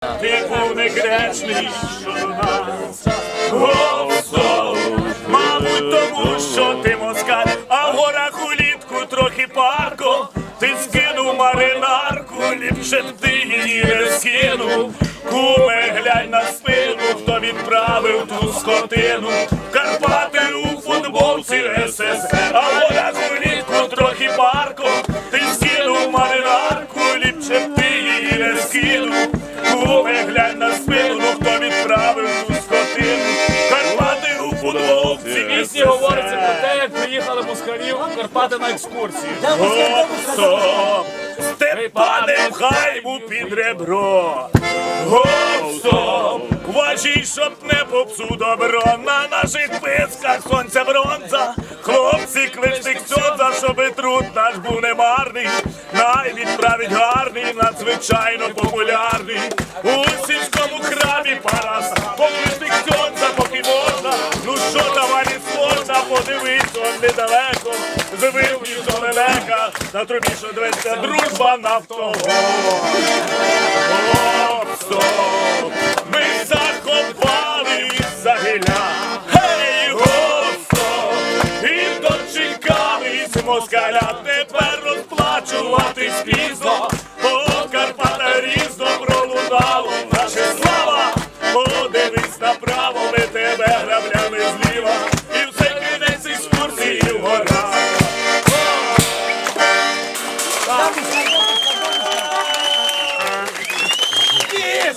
Ти був негречний, що нас Голосов, мабуть, тому що ти москаль, а в горах улітку трохи парко. Ти скинув маринарку, ліпше б ти її не скинув. Куме, глянь на спину, хто відправив ту скотину. Карпати у футболці СС, Куме, глянь на спину, хто відправив ту скотину. Карпати у футболці Пісні говориться про те, як приїхали москалів у Карпати на екскурсію. Гоп-стоп, Степане вхайму під ребро. Гоп-стоп, Важій, щоб не попсу добро на наших писках сонця бронза. Хлопці, кличте ксьонза, щоби труд наш був немарний. Най відправить гарний, надзвичайно популярний. У сільському храмі Парас, покличте ксьонза, поки можна. Ну що давай сложна, подивись, он недалеко. Звив ніж до лелека, на трубі що дветься дружба стоп, ми закопали загиля. Гей, гоп, і дочекались москаля. Тепер розплачуватись пізно. направили тебе граблями зліва.